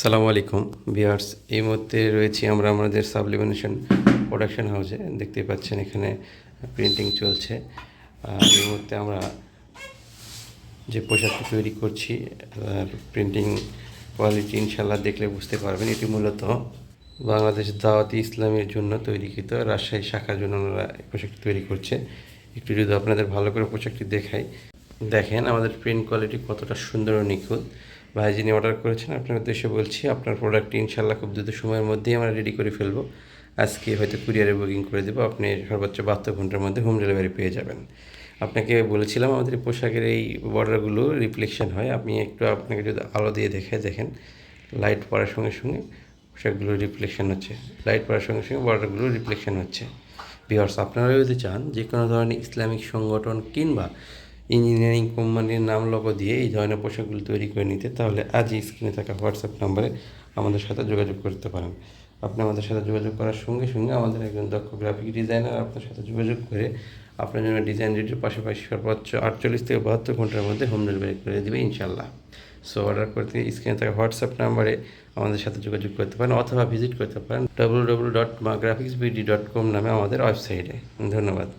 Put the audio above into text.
সালামু আলাইকুম ভিউয়ার্স, এই মুহূর্তে রয়েছি আমরা আমাদের সাবলিমিনেশন প্রোডাকশন হাউসে। দেখতে পাচ্ছেন এখানে প্রিন্টিং চলছে। আর এই মুহূর্তে আমরা যে পোশাকটি তৈরি করছি প্রিন্টিং কোয়ালিটি ইনশাল্লাহ দেখলে বুঝতে পারবেন। এটি মূলত বাংলাদেশ দাওয়াতি ইসলামের জন্য তৈরিকৃত রাজশাহী শাখার জন্য ওনারা এই পোশাকটি তৈরি করছে। একটু যদি আপনাদের ভালো করে পোশাকটি দেখাই, দেখেন আমাদের প্রিন্ট কোয়ালিটি কতটা সুন্দর ও নিখুঁত। ভাই, যিনি অর্ডার করেছেন, আপনার উদ্দেশ্যে বলছি, আপনার প্রোডাক্টটি ইনশাল্লাহ খুব দ্রুত সময়ের মধ্যেই আমরা রেডি করে ফেলব। আজকে হয়তো কুরিয়ারে বুকিং করে দেবো, আপনি সর্বোচ্চ বাহাত্তর ঘণ্টার মধ্যে হোম ডেলিভারি পেয়ে যাবেন। আপনাকে বলেছিলাম, আমাদের পোশাকের এই বর্ডারগুলো রিফ্লেকশন হয়। আপনি একটু আপনাকে যদি আলো দিয়ে দেখে, দেখেন লাইট পড়ার সঙ্গে সঙ্গে পোশাকগুলো রিফ্লেকশন হচ্ছে। লাইট পড়ার সঙ্গে সঙ্গে বর্ডারগুলো রিফ্লেকশন হচ্ছে। ভিওর্স আপনারা যদি চান যে কোনো ধরনের ইসলামিক সংগঠন কিংবা ইঞ্জিনিয়ারিং কোম্পানির নাম লোগো দিয়ে এই ধরনের পোশাকগুলো তৈরি করে নিতে, তাহলে আজই স্ক্রিনে থাকা হোয়াটসঅ্যাপ নাম্বারে আমাদের সাথে যোগাযোগ করতে পারেন। আপনি আমাদের সাথে যোগাযোগ করার সঙ্গে সঙ্গে আমাদের একজন দক্ষ গ্রাফিক ডিজাইনার আপনার সাথে যোগাযোগ করে আপনার জন্য ডিজাইন রেডির পাশাপাশি সর্বোচ্চ আটচল্লিশ থেকে বাহাত্তর ঘণ্টার মধ্যে হোম ডেলিভারি করে দেবে ইনশাল্লাহ সো অর্ডার করতে স্ক্রিনে থাকা হোয়াটসঅ্যাপ নাম্বারে আমাদের সাথে যোগাযোগ করতে পারেন অথবা ভিজিট করতে পারেন W W dot Maa graphics BD dot com নামে আমাদের ওয়েবসাইটে ধন্যবাদ।